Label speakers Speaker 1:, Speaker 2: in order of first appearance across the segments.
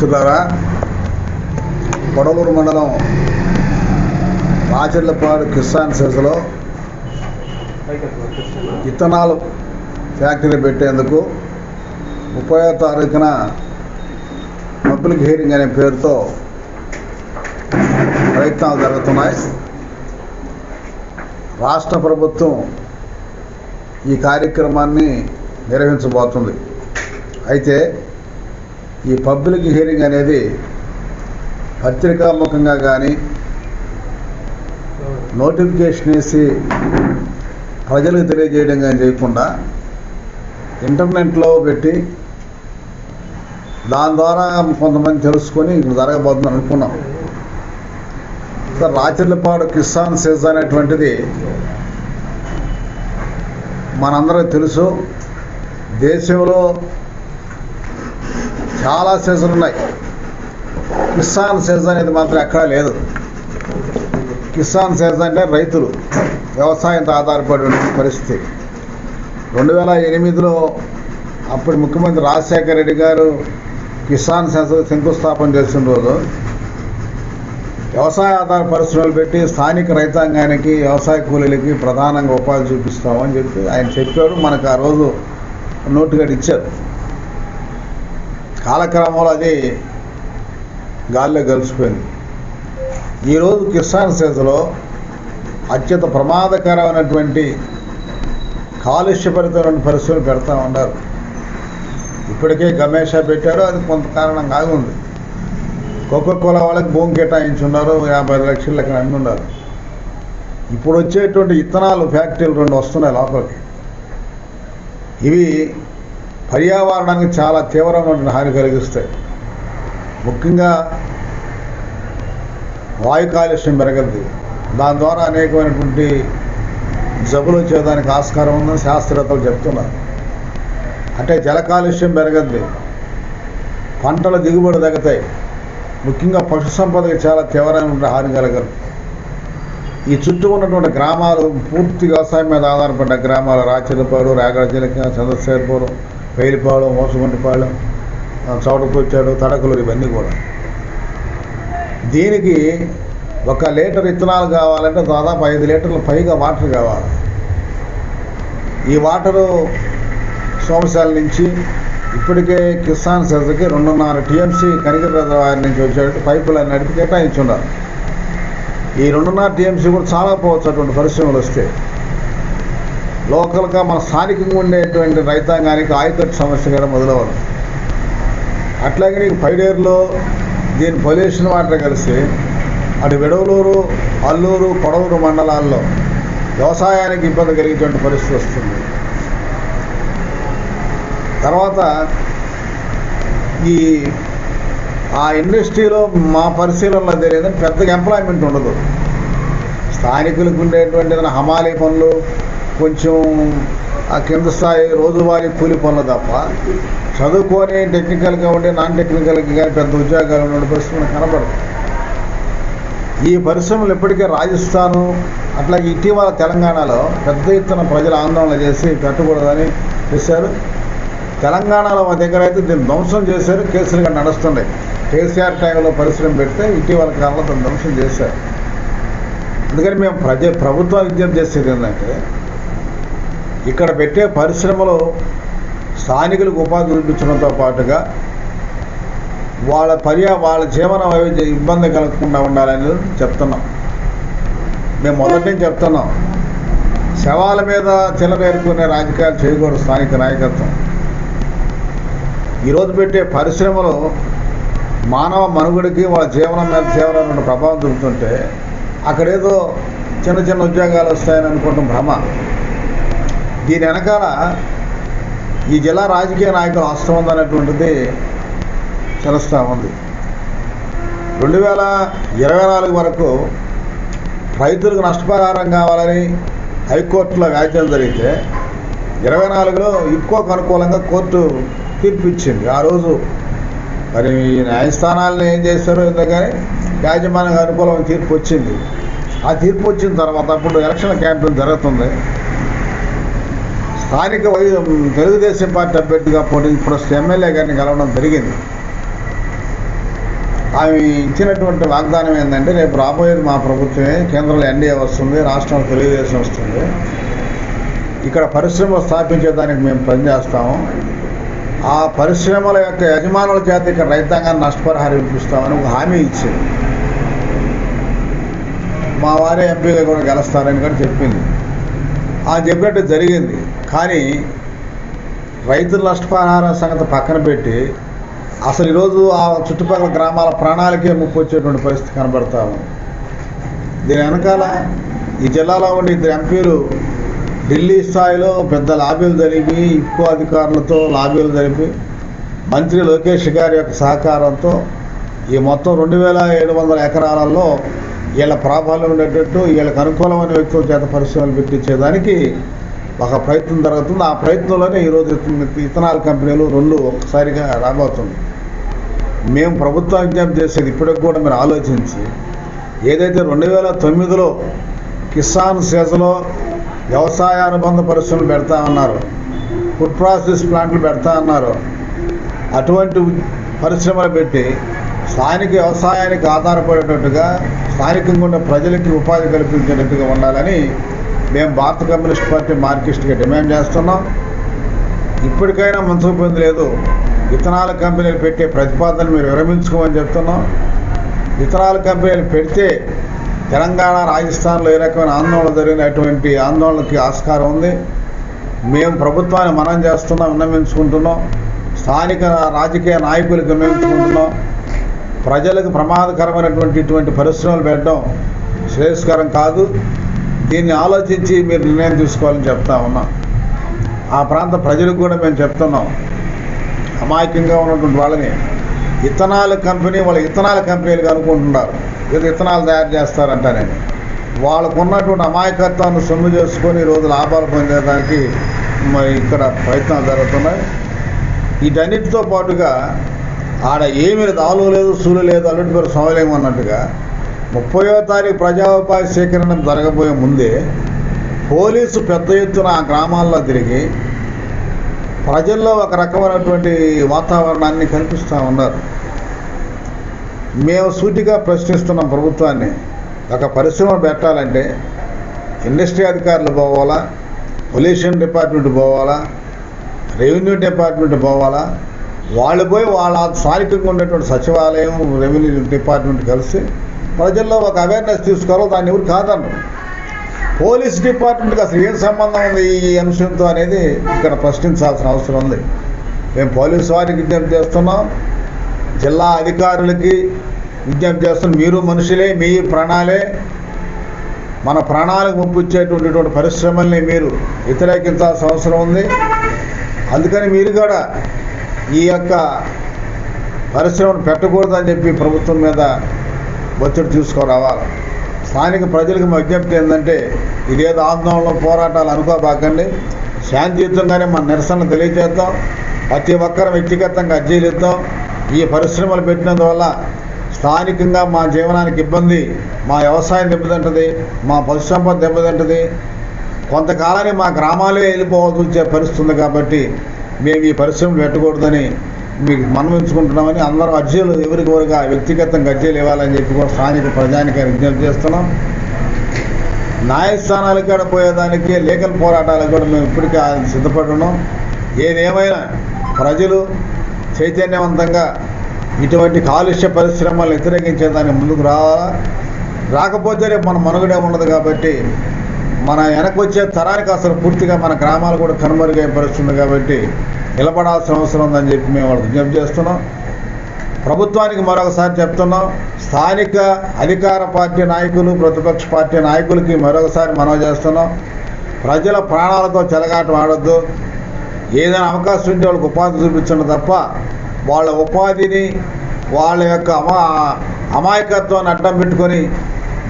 Speaker 1: మిత్రులారా కొడలూరు మండలం రాజర్లపాడు కిసాన్ సెస్లో ఇథనాల్ ఫ్యాక్టరీ పెట్టేందుకు ముప్పై తారీఖున పబ్లిక్ హీరింగ్ అనే పేరుతో ప్రయత్నాలు జరుగుతున్నాయి. రాష్ట్ర ప్రభుత్వం ఈ కార్యక్రమాన్ని నిర్వహించబోతుంది. అయితే ఈ పబ్లిక్ హియరింగ్ అనేది పత్రికాముఖంగా కానీ నోటిఫికేషన్ వేసి ప్రజలకు తెలియజేయడం కానీ చేయకుండా ఇంటర్నెట్లో పెట్టి దాని ద్వారా కొంతమంది తెలుసుకొని ఇక్కడ జరగబోతుందని అనుకున్నాం. సార్ రాచర్లపాడు కిసాన్ సెజ్ అనేటువంటిది మనందరికీ తెలుసు. దేశంలో చాలా సీజన్ ఉన్నాయి. కిసాన్ సీజన్ అనేది మాత్రం ఎక్కడా లేదు. కిసాన్ సీజన్ అంటే రైతులు వ్యవసాయంతో ఆధారపడి పరిస్థితి. రెండు వేల ఎనిమిదిలో అప్పటి ముఖ్యమంత్రి రాజశేఖర రెడ్డి గారు కిసాన్ సెన్సర్ శంకుస్థాపన చేసిన రోజు వ్యవసాయ ఆధార పరిశ్రమలు పెట్టి స్థానిక రైతాంగానికి వ్యవసాయ కూలీలకి ప్రధానంగా ఉపాధి చూపిస్తామని చెప్పి ఆయన చెప్పాడు. మనకు ఆ రోజు నోటుగా ఇచ్చారు కాలక్రమంలో అది గాల్లో కలిసిపోయింది ఈరోజు కిసాన్ సేజలో అత్యంత ప్రమాదకరమైనటువంటి కాలుష్యపరితమైన పరిస్థితులు పెడతా ఉన్నారు. ఇప్పటికే గమేషా పెట్టారు అది కొంత కారణం ఆగి ఉంది. కోలా వాళ్ళకి భూమి కేటాయించున్నారు యాభై ఐదు లక్షల లెక్కన అన్ని ఉన్నారు ఇప్పుడు వచ్చేటువంటి ఇత్తనాలు ఫ్యాక్టరీలు రెండు వస్తున్నాయి లోపలికి. ఇవి పర్యావరణానికి చాలా తీవ్రమైన హాని కలిగిస్తాయి. ముఖ్యంగా వాయు కాలుష్యం పెరగద్ది. దాని ద్వారా అనేకమైనటువంటి జబ్బులు వచ్చేదానికి ఆస్కారం ఉందని శాస్త్రవేత్తలు చెప్తున్నారు. అంటే జల కాలుష్యం పెరగద్ది. పంటల దిగుబడి తగ్గుతాయి. ముఖ్యంగా పశు సంపదకి చాలా తీవ్రమైన హాని కలగదు. ఈ చుట్టూ ఉన్నటువంటి గ్రామాలు పూర్తి వ్యవసాయం మీద ఆధారపడ్డ గ్రామాలు రాచర్లపాడు రాగడ జిలక చంద్రశేఖరపురం వేలిపాడు మోసగుంటిపాడు చౌడకొచ్చాడు తడకలూరు ఇవన్నీ కూడా. దీనికి ఒక లీటర్ ఇత్తనాలు కావాలంటే దాదాపు ఐదు లీటర్ల పైగా వాటర్ కావాలి. ఈ వాటరు సోమశాల నుంచి ఇప్పటికే కిసాన్ సెజ్కి రెండున్నర టీఎంసీ కనిగిరి నుంచి వచ్చేటట్టు పైపు లైన్ నడిపి కేటాయించున్నారు. ఈ రెండున్నర టీఎంసీ కూడా చాలా పోవచ్చు అటువంటి పరిశ్రమలు వస్తే లోకల్గా మన స్థానికంగా ఉండేటువంటి రైతాంగానికి ఆయుధ సమస్య కూడా మొదలవ్వదు అట్లాగే నీకు పైడేరులో దీని పొల్యూషన్ వాటర్ కలిసి అటు విడవలూరు అల్లూరు పొడవూరు మండలాల్లో వ్యవసాయానికి ఇబ్బంది కలిగేటువంటి పరిస్థితి వస్తుంది. తర్వాత ఈ ఆ ఇండస్ట్రీలో మా పరిశీలనలో తెలియదు పెద్దగా ఎంప్లాయ్మెంట్ ఉండదు. స్థానికులకు ఉండేటువంటి ఏదైనా హమాలీ పనులు కొంచెం ఆ కింద స్థాయి రోజువారీ కూలి పనులు తప్ప చదువుకొని టెక్నికల్గా ఉండే నాన్ టెక్నికల్గా కానీ పెద్ద ఉద్యోగాలు ఉన్న పరిస్థితి కనబడదు ఈ పరిశ్రమలు ఇప్పటికే రాజస్థాను అట్లాగే ఇటీవల తెలంగాణలో పెద్ద ఎత్తున ప్రజలు ఆందోళన చేసి పెట్టకూడదని చేశారు. తెలంగాణలో మా దగ్గర అయితే దీన్ని ధ్వంసం చేశారు కేసులుగా నడుస్తున్నాయి. కేసీఆర్ టైంలో పరిశ్రమ పెడితే ఇటీవల కాలంలో దాన్ని ధ్వంసం చేశారు. అందుకని మేము ప్రజ ప్రభుత్వం విజ్ఞప్తి చేసేది ఏంటంటే ఇక్కడ పెట్టే పరిశ్రమలు స్థానికులకు ఉపాధి కల్పించడంతో పాటుగా వాళ్ళ పర్యా వాళ్ళ జీవన వైవిధ్య ఇబ్బంది కలగకుండా ఉండాలని చెప్తున్నాం. మేము మొదటి చెప్తున్నాం. శవాల మీద చిలరేరుకునే రాజకీయాలు చేయకూడదు స్థానిక నాయకత్వం. ఈరోజు పెట్టే పరిశ్రమలు మానవ మనుగడికి వాళ్ళ జీవనం మీద తీవ్రమైన ప్రభావం చూపుతుంటే అక్కడేదో చిన్న చిన్న ఉద్యోగాలు వస్తాయని అనుకుంటాం భ్రమ. దీని వెనకాల ఈ జిల్లా రాజకీయ నాయకులు హస్తం ఉందనేటువంటిది తెలుస్తూ ఉంది. రెండు వేల ఇరవై నాలుగు వరకు రైతులకు నష్టపరిహారం కావాలని హైకోర్టులో వ్యాఖ్యలు జరిగితే ఇరవై నాలుగులో ఇఫ్కోకు అనుకూలంగా కోర్టు తీర్పు ఇచ్చింది. ఆ రోజు మరి న్యాయస్థానాలను ఏం చేస్తారో ఎందుకని యాజమాన్యం అనుకూలమైన తీర్పు వచ్చింది. ఆ తీర్పు వచ్చిన తర్వాత అప్పుడు ఎలక్షన్ క్యాంపెయిన్ జరుగుతుంది. స్థానిక తెలుగుదేశం పార్టీ అభ్యర్థిగా పోటీ ప్రస్తుత ఎమ్మెల్యే గారిని కలవడం జరిగింది. ఆమె ఇచ్చినటువంటి వాగ్దానం ఏంటంటే రేపు రాబోయేది మా ప్రభుత్వమే కేంద్రంలో ఎన్డీఏ వస్తుంది రాష్ట్రంలో తెలుగుదేశం వస్తుంది. ఇక్కడ పరిశ్రమ స్థాపించేదానికి మేము పనిచేస్తాము ఆ పరిశ్రమల యొక్క యజమానుల చేత ఇక్కడ రైతాంగాన్ని నష్టపరిహారం ఇప్పిస్తామని ఒక హామీ ఇచ్చింది. మా వారే ఎంపీగా కూడా గెలుస్తారని కూడా చెప్పింది. ఆ చెప్పినట్టు జరిగింది. కానీ రైతుల నష్టపరిహారం సంగతి పక్కన పెట్టి అసలు ఈరోజు ఆ చుట్టుపక్కల గ్రామాల ప్రాణాలకే ముప్పు వచ్చేటువంటి పరిస్థితి కనబడతా ఉంది. దీని వెనకాల ఈ జిల్లాలో ఉండే ఇద్దరు ఎంపీలు ఢిల్లీ స్థాయిలో పెద్ద లాబీలు జరిపి ఎక్కువ అధికారులతో లాబీలు జరిపి మంత్రి లోకేష్ గారి యొక్క సహకారంతో ఈ మొత్తం రెండు వేల ఏడు వందల ఎకరాలలో వీళ్ళ ప్రాబల్యం ఉండేటట్టు వీళ్ళకి అనుకూలమైన వ్యక్తుల చేత పరిశ్రమలు పెట్టించేదానికి ఒక ప్రయత్నం జరుగుతుంది. ఆ ప్రయత్నంలోనే ఈరోజు ఇథనాల్ కంపెనీలు రెండు ఒక్కసారిగా రాబోతుంది. మేము ప్రభుత్వం విజ్ఞప్తి చేసేది ఇప్పటికి కూడా మీరు ఆలోచించి ఏదైతే రెండు వేల తొమ్మిదిలో కిసాన్ సేసలో వ్యవసాయ అనుబంధ పరిశ్రమలు పెడతా ఉన్నారు ఫుడ్ ప్రాసెస్ ప్లాంట్లు పెడతా ఉన్నారు అటువంటి పరిశ్రమలు పెట్టి స్థానిక వ్యవసాయానికి ఆధారపడేటట్టుగా స్థానికంగా ఉన్న ప్రజలకి ఉపాధి కల్పించేటట్టుగా ఉండాలని మేము భారత కమ్యూనిస్ట్ పార్టీ మార్కిస్ట్గా డిమాండ్ చేస్తున్నాం. ఇప్పటికైనా మనసు పొంది లేదు. విత్తనాల కంపెనీలు పెట్టే ప్రతిపాదనలు మీరు విరమించుకోమని చెప్తున్నాం. విత్తనాల కంపెనీలు పెడితే తెలంగాణ రాజస్థాన్లో ఏ రకమైన ఆందోళన జరిగినటువంటి ఆందోళనకి ఆస్కారం ఉంది. మేము ప్రభుత్వాన్ని మనం చేస్తున్నాం విన్నవించుకుంటున్నాం. స్థానిక రాజకీయ నాయకులకు విన్నవించుకుంటున్నాం. ప్రజలకు ప్రమాదకరమైనటువంటి ఇటువంటి పరిశ్రమలు పెట్టడం శ్రేయస్కరం కాదు. దీన్ని ఆలోచించి మీరు నిర్ణయం తీసుకోవాలని చెప్తా ఉన్నాం. ఆ ప్రాంత ప్రజలకు కూడా మేము చెప్తున్నాం. అమాయకంగా ఉన్నటువంటి వాళ్ళని ఇథనాల్ కంపెనీ వాళ్ళ ఇథనాల్ కంపెనీలుగా అనుకుంటున్నారు. ఏదో ఇథనాలు తయారు చేస్తారంటారని వాళ్ళకు ఉన్నటువంటి అమాయకత్వాన్ని సొమ్ము చేసుకొని ఈరోజు లాభాలు పొందేదానికి మరి ఇక్కడ ప్రయత్నాలు జరుగుతున్నాయి. వీటన్నిటితో పాటుగా ఆడ ఏమీ లేదు ఆలు లేదు సూలు లేదు అల్లుడి పేరు సోమలేము అన్నట్టుగా ముప్పయో తారీఖు ప్రజాోపాధి సేకరణ జరగబోయే ముందే పోలీసు పెద్ద ఎత్తున ఆ గ్రామాల్లో తిరిగి ప్రజల్లో ఒక రకమైనటువంటి వాతావరణాన్ని కల్పిస్తూ ఉన్నారు. మేము సూటిగా ప్రశ్నిస్తున్నాం ప్రభుత్వాన్ని. ఒక పరిశ్రమ పెట్టాలంటే ఇండస్ట్రీ అధికారులు పోవాలా పొల్యూషన్ డిపార్ట్మెంట్ పోవాలా రెవెన్యూ డిపార్ట్మెంట్ పోవాలా వాళ్ళు పోయి వాళ్ళ స్థానికంగా ఉండేటువంటి సచివాలయం రెవెన్యూ డిపార్ట్మెంట్ కలిసి ప్రజల్లో ఒక అవేర్నెస్ తీసుకోవాలో దాన్ని ఎవరు కాదన్నారు పోలీస్ డిపార్ట్మెంట్కి అసలు ఏం సంబంధం ఉంది ఈ అంశంతో అనేది ఇక్కడ ప్రశ్నించాల్సిన అవసరం ఉంది. మేము పోలీసు వారికి విజ్ఞప్తి చేస్తున్నాం. జిల్లా అధికారులకి విజ్ఞప్తి చేస్తున్నాం. మీరు మనుషులే మీ ప్రాణాలే. మన ప్రాణాలకు ముప్పిచ్చేటువంటి పరిశ్రమల్ని మీరు వ్యతిరేకించాల్సిన అవసరం ఉంది. అందుకని మీరు కూడా ఈ యొక్క పరిశ్రమను పెట్టకూడదని చెప్పి ప్రభుత్వం మీద ఒత్తిడి తీసుకురావాలి. స్థానిక ప్రజలకు మా విజ్ఞప్తి ఏంటంటే ఇదేదో ఆందోళన పోరాటాలు అనుకోబాకండి. శాంతియుతంగానే మన నిరసన తెలియజేద్దాం. ప్రతి ఒక్కరు వ్యక్తిగతంగా అర్జీలిద్దాం ఈ పరిశ్రమలు పెట్టినందువల్ల స్థానికంగా మా జీవనానికి ఇబ్బంది మా వ్యవసాయం దెబ్బతింటుంది మా పశుసంపద దెబ్బతింటుంది. కొంతకాలానికి మా గ్రామాలే వెళ్ళిపోవాల్సి వచ్చే పరిస్థితి ఉంది కాబట్టి మేము ఈ పరిశ్రమలు పెట్టకూడదని మీకు మనవించుకుంటున్నామని అందరూ అర్జీలు ఎవరికి ఎవరిగా వ్యక్తిగతంగా అర్జీలు ఇవ్వాలని చెప్పి కూడా స్థానిక ప్రజానికి విజ్ఞప్తి చేస్తున్నాం. న్యాయస్థానాలకు కూడా పోయేదానికి లీగల్ పోరాటాలకు కూడా మేము ఇప్పటికే సిద్ధపడి ఉన్నాం. ఏదేమైనా ప్రజలు చైతన్యవంతంగా ఇటువంటి కాలుష్య పరిశ్రమలు వ్యతిరేకించేదానికి ముందుకు రావాలా? రాకపోతే రేపు మన మనుగడే ఉండదు కాబట్టి మన వెనకొచ్చే వచ్చే తరానికి అసలు పూర్తిగా మన గ్రామాలు కూడా కనుమరుగైన పరిస్థితుంది కాబట్టి నిలబడాల్సిన అవసరం ఉందని చెప్పి మేము వాళ్ళు విజ్ఞప్తి చేస్తున్నాం. ప్రభుత్వానికి మరొకసారి చెప్తున్నాం. స్థానిక అధికార పార్టీ నాయకులు ప్రతిపక్ష పార్టీ నాయకులకి మరొకసారి మనవి చేస్తున్నాం. ప్రజల ప్రాణాలతో చెలగాటం ఆడొద్దు. ఏదైనా అవకాశం ఉంటే వాళ్ళకి ఉపాధి చూపించండి తప్ప వాళ్ళ ఉపాధిని వాళ్ళ యొక్క అమా అమాయకత్వాన్ని అడ్డం పెట్టుకొని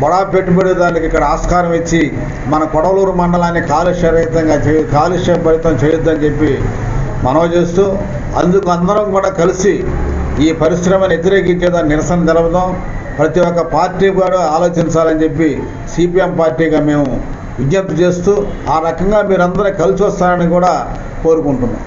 Speaker 1: బడా పెట్టుబడిదారులకు ఇక్కడ ఆస్కారం ఇచ్చి మన కొడవలూరు మండలాన్ని కాలుష్యరహితంగా చే కాలుష్య ఫలితం చేయొద్దని చెప్పి మనవి చేస్తూ అందుకు అందరం కూడా కలిసి ఈ పరిశ్రమను వ్యతిరేకించేదాన్ని నిరసన తెలపదాం ప్రతి ఒక్క పార్టీ కూడా ఆలోచించాలని చెప్పి సిపిఎం పార్టీగా మేము విజ్ఞప్తి చేస్తూ ఆ రకంగా మీరందరూ కలిసి వస్తారని కూడా కోరుకుంటున్నాం.